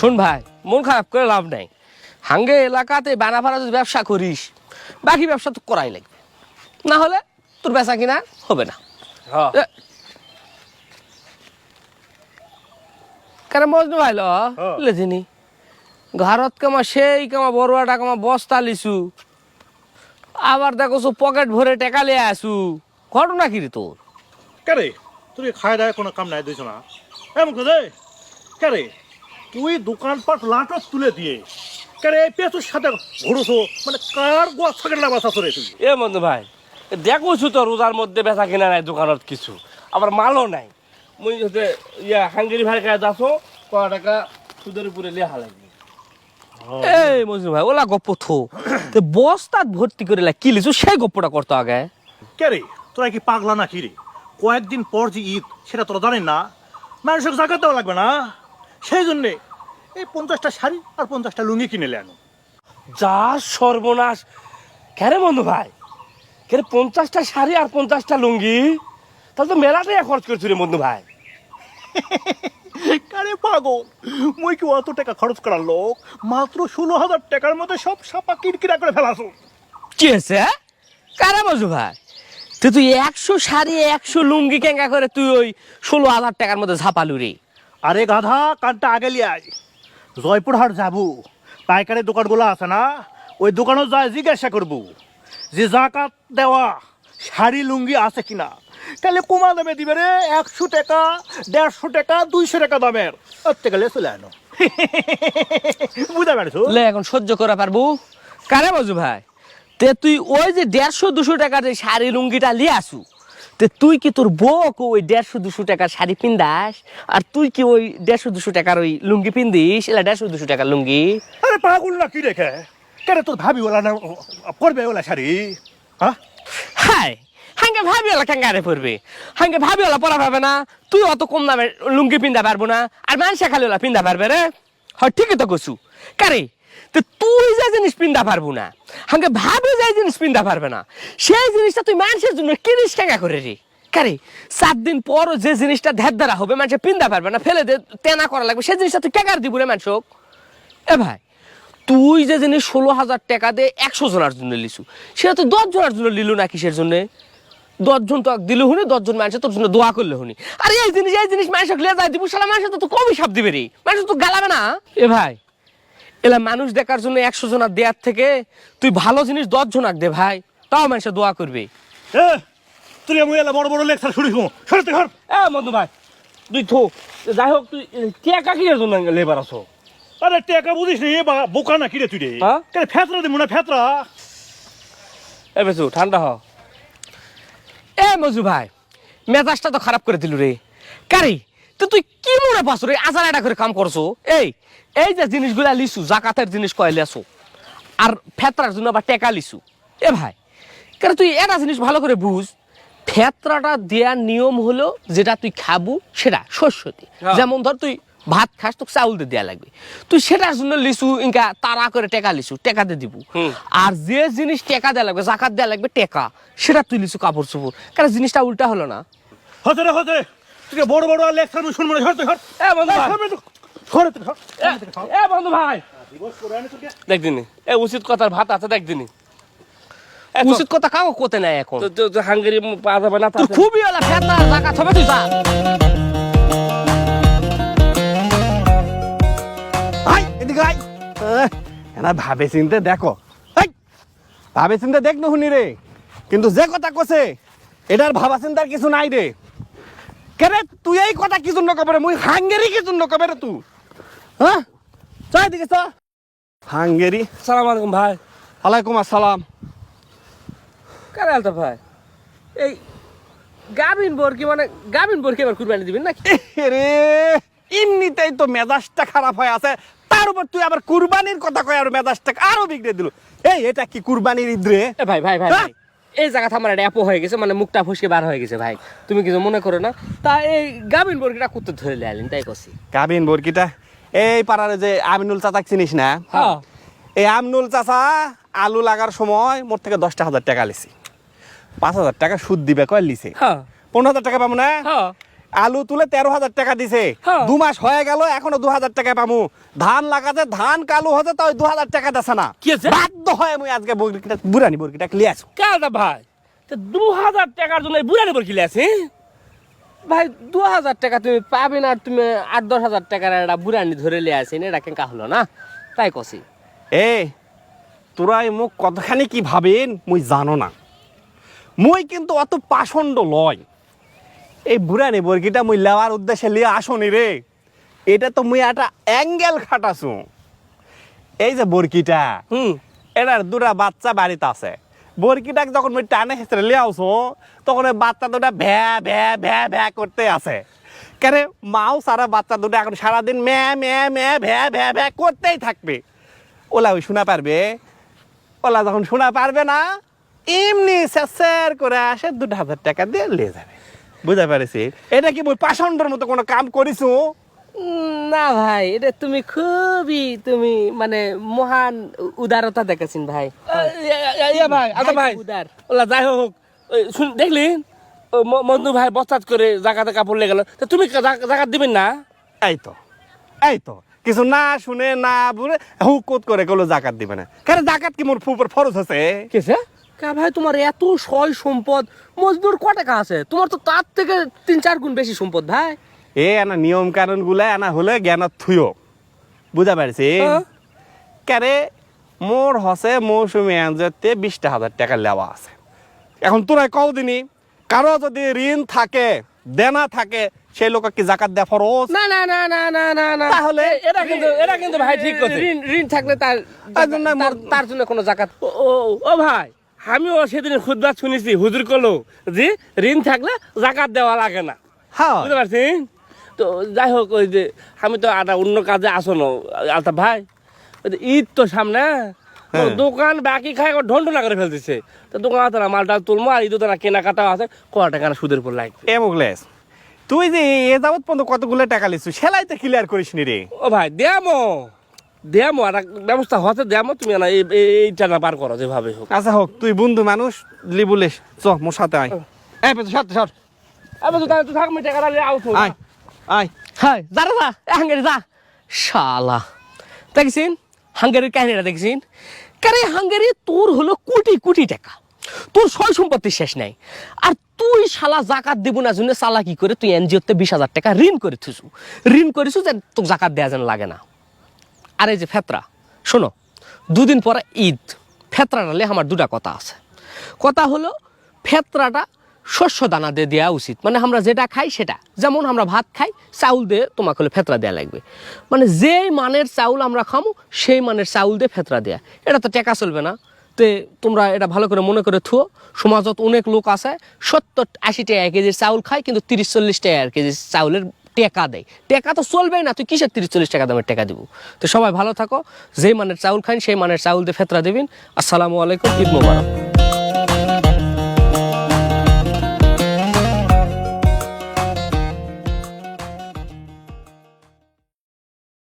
শোন ভাই মন খারাপ করে লাভ নাই। হাঙ্গে এলাকাতে বানা ফানা যদি ব্যবসা করিস বাকি ব্যবসা তো করাই লাগবে। না হলে তোর বেচা কিনা হবে না। কেন মজনু ভাইল। লেজিনি ঘরত কামা সেই কামা বড়ুয়াটা কামা বস্তা লিছু। আবার দেখো পকেট ভরে টেকা লিয়ে আসু। ঘটনা কি রে তোর? কেরে? তুই খায় দায় কোনো কাম নাই দিছ না এমন করে কেরে? তুই দোকানপাট লাটত তুলে দিয়ে। কেরে এই পেঁচুর সাথে ঘুরছো? মানে কার গোয়া থাকে না বাসা রে তুই? এ বন্ধু ভাই দেখোছু তো রোজার মধ্যে বেচা কিনা নাই দোকানত কিছু? আবার মালও নাই। মুই হতে ইয়া হাঙ্গেরি ভাই কাছে যাসো ক টাকা সুদের উপরে লিয়া লাগবে। এই মজনু ভাই ওলা গপ্প থো। তে বস্তাত ভর্তি করে লা কি লিছু সেই গপ্পটা করতো আগে। কেরে তোরা কি পাগলা না কি রে? কয়েকদিন পর যে ঈদ সেটা তোরা জানেন না? মানুষের জায়গা দেওয়া লাগবে না? সেই জন্যে এই পঞ্চাশটা শাড়ি আর পঞ্চাশটা লুঙ্গি কিনে আনো। যা সর্বনাশ। কেন বন্ধু ভাই? কেরে পঞ্চাশটা শাড়ি আর পঞ্চাশটা লুঙ্গি? তাহলে তো মেলাটাই খরচ করছি রে বন্ধু ভাই। আরে পাগল? মুই কি অত টাকা খরচ করার লোক? মাত্র ষোলো হাজার টাকার মধ্যে সব সাপা কিরকিরা করে ফেলাছো। কি হয়েছে কারা মজু ভাই? তুই তুই একশো শাড়ি একশো লুঙ্গি কেঙ্গা করে তুই ওই ষোলো হাজার টাকার মধ্যে ঝাপালু রে আরে গাধা, কানটা আগে লিয়ে আয়। জয়পুরহাট যাব। পাইকারি দোকানগুলো আছে না? ওই দোকানও যায়, জিজ্ঞাসা করব। যে জাকাত দেওয়া শাড়ি, লুঙ্গি আছে কিনা? তাহলে কমা দামে দিবে রে, একশো টাকা, দেড়শো টাকা, দুইশো টাকা দামের। ওর থেকে লে চলে আনো বুঝতে পারছ? লে, এখন সহ্য করা পারব। কারে মজু ভাই? তে তুই ওই যে দেড়শো, দুশো টাকার যে শাড়ি, লুঙ্গিটা লিয়ে আসু। তে তুই কি তোর বউকে ওই দেড়শো দুশো টাকার শাড়ি পিন্দাস আর তুই কি ওই দেড়শো দুশো টাকার ওই লুঙ্গি পিন্দিস এলা দেড়শো দুশো টাকার লুঙ্গি। আরে পাগল না কি রেখে? কেন তোর ভাবি ওলা না পরবে ওলা শাড়ি? হ্যাঁ? হাই হাঙ্গে ভাবি ওলা কাঙ্গারে পড়বে হাঙ্গে ভাবি ওলা পরা পাবে না? তুই অত কম দামে লুঙ্গি পিন্দা পারব না? আর মানুষে খালি ওলা পিন্দা পারবে রে? হয় ঠিকই তো কছু কারে? তো তুই যা জিনিস পিন্দা পারব না। হাঙ্গে ভাবি যে জিনিস পিন্দা পারবে না সেই জিনিসটা তুই মানুষের জন্য কিনিস কেঙ্গা করে রে কারে সাত দিন পরও যে জিনিসটা ধ্যার দ্বারা হবে মানুষে পিন্দা পারবে না ফেলে দে তেনা করা লাগবে সেই জিনিসটা তুই কেকার দিব রে মানুষক এ ভাই তুই যে জিনিস ষোলো হাজার টাকা দিয়ে একশো জনের জন্য লিছু সেটা তো দশ জনের জন্য লিলু না কিসের জন্য দশজন তো দিল হুনি দশজন মানুষ তোর জন্য দোয়া করলে হুনি আরে এই জিনিস এই জিনিস মানুষ লিয়ে যায় দিব সালা মানুষ তো কমই সাপ দিবে রে মানুষ তো গালাবে না এ ভাই এলা মানুষ দেখার জন্য একশো জনার দেয়ার থেকে তুই ভালো জিনিস দশ জনাক দে ভাই তাও মানুষে দোয়া করবে। তুই আমি এলা বড় বড় লেকচার শুনিস সরতে ঘর এ ভাই তুই থো যাই হোক তুই জন্য লেবার আছো? আরে টাকা বুঝিস নি এ বোকা না কিরে তুই রে? হ্যাঁ? কেন ফেতরা দিমু না ফেতরা? এ ঠান্ডা হ। এ মজু ভাই মেজাজটা তো খারাপ করে দিল রে। কারি তো তুই কি মনে পাস রে? আজার এটা করে কাম করছ? এই এই যে জিনিসগুলা লিছু জাকাতের জিনিস কয় লেছো আর ফেতরার জন্য আবার টেকা লিছু। এ ভাই কারণ তুই এটা জিনিস ভালো করে বুঝ ফেতরাটা দেওয়ার নিয়ম হলো যেটা তুই খাবু সেটা শস্যতে হ্যাঁ। যেমন ধর তুই ভাত খাস তোকে চাউল দিয়ে দেওয়া লাগবে। তুই সেটার জন্য লিচু ইনকা তারা করে টেকা লিচু টেকা দিয়ে দিব। আর যে জিনিস টেকা দেওয়া লাগবে জাকাত দেওয়া লাগবে টেকা। সেটা তুই লিচু কাপড় চোপড়। কারণ জিনিসটা উল্টা হলো না? হতে রে হতে তুই বড় বড় লেকচার আমি শুনব না সরতে ঘর এ বন্ধু ভাই। সরতে ঘর এ- বন্ধু ভাই। দেখ দিনি এ উচিত কথার ভাত আছে দেখ দিনি। এ তো- উচিত কথা কাউ কোতে নাই এখন? তো- তো- তো হাঙ্গেরি পাওয়া যাবে না তোর খুবই হলো ফেতরা জাকাত হবে তুই যা। আই এদিকে আই এনা ভাবে চিনতে দেখো। ভাবে চিনতে দেখ নুহুনি রে। কিন্তু যে কথা কছে এটার ভাবা চিন্তার কিছু নাই রে। কেরে তুই এই কথা কি জন্য কবে মুই হাঙ্গেরি কি জন্য কবে রে তুই হ্যাঁ? চাই দিকে চা। হাঙ্গেরি। সালাম আলাইকুম ভাই। আলাইকুম আসসালাম। কারে আলতা ভাই? এই গাবিন বরকি মানে গাবিন বরকি এবার কুরবানি দিবেন নাকি? এ রে এমনিতেই তো মেজাজটা খারাপ হয়ে আছে। তার উপর তুই আবার কুরবানির কথা কয় আর মেজাজটা আরও বিগড়ে দিল। এই এটা কি কুরবানির ঈদ রে? ভাই ভাই ভাই হ্যাঁ? ভাই, এই জায়গাতে আমার একটা অ্যাপো হয়ে গেছে মানে মুখটা ফসকে বার হয়ে গেছে ভাই। তুমি কিছু মনে করো না। তা এই গাবিন বর্গিটা কুত্তে ধরে লাইলেন তাই কছি গাভিন বর্গিটা এই পাড়ারে যে আমিনুল চাচা চিনিস না? হ্যাঁ। এই আমনুল চাচা আলু লাগার সময় মোর থেকে দশটা হাজার টাকা লিছি। পাঁচ হাজার টাকা সুদ দিবে কয় লিছে? হ্যাঁ। পনেরো হাজার টাকা পাবো না? হ্যাঁ। আলু তুলে তেরো হাজার টাকা দিছে। হ্যাঁ। দু মাস হয়ে গেল এখনও দু হাজার টাকা পামু। ধান লাগাতে ধান কালু হতে তো দু হাজার টাকা দেছে না। কি আছে? বাধ্য হয় মুই আজকে বর্গিটা বুড়ানি বর্গিটা ক্লিয়ার কালটা ভাই দু হাজার টাকার জন্য বুড়ানি কিলে আছে ভাই দু হাজার টাকা তুমি পাবে না আর তুমি আট দশ হাজার টাকার একটা বুড়ানি ধরে লিয়ে আসেন এটা কেঙ্কা হলো না? তাই কছি। এ তোরাই মুখ কতখানি কি ভাবেন মুই জানো না। মুই কিন্তু অত পাষণ্ড লয়। এই বুড়ানি বর্গিটা মুই লেওয়ার উদ্দেশ্যে লিয়ে আসনি রে। এটা তো মুই একটা অ্যাঙ্গেল খাটাছু এই যে বরকিটা হুম। এটার দুটা বাচ্চা বাড়িতে আছে। বরকিটাকে যখন মুই টানে হেসরে লিয়ে আসো তখন ওই বাচ্চা দুটা ভ্যা ভ্যা ভ্যা ভ্যা করতে আছে। কেন মাও সারা বাচ্চা দুটো এখন সারাদিন ম্যা ম্যা ম্যা ভ্যা ভ্যা ভ্যা করতেই থাকবে। ওলা ওই শোনা পারবে? ওলা যখন শোনা পারবে না এমনি স্যার করে আসে দুটো হাজার টাকা দিয়ে নিয়ে যাবে। বুঝতে পারছি। এটা কি মুই পাষণ্ডর মতো কোনো কাম করিছো উম, না ভাই এটা তুমি খুবই তুমি মানে মহান উদারতা দেখাছেন ভাই। ভাই আচ্ছা ভাই উদার ওলা যাই হোক ওই শুন দেখলেন ওই ম- ভাই বস্তাত করে জায়গাতে কাপড় লেগে গেল। তা তুমি জায়গা দিবেন না? এই তো এই তো কিছু না শুনে না বুঝে হুকুত করে গেলো জাকাত দিবে না। কারণ জাকাত কি মোর ফুপর ফরজ আছে? কেসে কা ভাই তোমার এত সয় সম্পদ? মজদুর ক টাকা আছে? তোমার তো তার থেকে তিন চার গুণ বেশি সম্পদ ভাই। এ আনা নিয়ম কানুনগুলা আনা হলে জ্ঞান থুয়। বুঝা পারছি হ্যাঁ। কারে মোর হসে মৌসুমি আনজতে বিশটা হাজার টাকা লেওয়া আছে। এখন তোরা কও দিনি কারও যদি ঋণ থাকে দেনা থাকে সেই লোক কি জাকাত দেয়া ফরজ? না না না না না না না। তাহলে? এটা কিন্তু এটা কিন্তু ভাই ঠিক কথা ঋণ ঋণ থাকলে তার তার জন্য কোনো জাকাত। ও- ও ভাই। আমিও সেদিন খুদবাত শুনেছি হুজুর কলো যে ঋণ থাকলে জাকাত দেওয়া লাগে না। হ্যাঁ। বুঝতে পারছেন? তো যাই হোক ওই যে আমি তো একটা অন্য কাজে আসনো আলতা ভাই। ঈদ তো সামনে হ্যাঁ। দোকান বাকি খায় খাই ঢন্টনা করে ফেলতেছে। তো দোকান আছে না মালটা তুলবো আর ঈদ না কেনাকাটা আছে ক টাকা সুদের উপর লাগবে। এ মুগলেস তুই যে এ যাবত পর্যন্ত কতগুলো টাকা লিছু সেলাইতে ক্লিয়ার করিস নি রে। ও ভাই দেয়ামো দেয়ামো আর ব্যবস্থা হতে দেয়ামো তুমি না এই এই- এইটা না পার করো যেভাবে হোক। আচ্ছা হোক তুই বন্ধু মানুষ লিবুলেস চ মোর সাথে আয়। এই পেতো সর সর। আবার তো তাহলে তো থাক টাকা দিলে আউট আয় আয়। হাই যা হাঙ্গারি যা। শালা। দেখছেন হাঙ্গারির কাহিনীটা দেখছেন কারে হাঙ্গারি তোর হলো কোটি কোটি টাকা। তোর সয় সম্পত্তি শেষ নাই। আর তুই শালা জাকাত দিব না জন্য সালা কি করে তুই এনজিওতে বিশ হাজার টাকা ঋণ করে থুসু ঋণ করেছু যে তোকে জাকাত দেওয়া যেন লাগে না। আর এই যে ফেতরা, শোনো, দুদিন পরে ঈদ ফেতরাটা নিয়ে আমার দুটা কথা আছে। কথা হলো, ফেতরাটা শস্য দানা দিয়ে দেওয়া উচিত। মানে আমরা যেটা খাই সেটা। যেমন আমরা ভাত খাই, চাউল দিয়ে তোমাকে হলে ফেতরা দেওয়া লাগবে। মানে যেই মানের চাউল আমরা খামো, সেই মানের চাউল দিয়ে ফেতরা দেয়া। এটা তো টেকা চলবে না। তে তোমরা এটা ভালো করে মনে করে থুও। সমাজত অনেক লোক আছে, সত্তর আশি টাকা কেজির চাউল খায়, কিন্তু তিরিশ চল্লিশ টাকা কেজির চাউলের টেকা দেয়। টেকা তো চলবেই না, তুই কিসের তিরিশ চল্লিশ টাকা দামের টেকা দিব? তো সবাই ভালো থাকো, যেই মানের চাউল খান সেই মানের চাউল দিয়ে ফেতরা দেবেন। আসসালামু আলাইকুম, ঈদ মোবারক।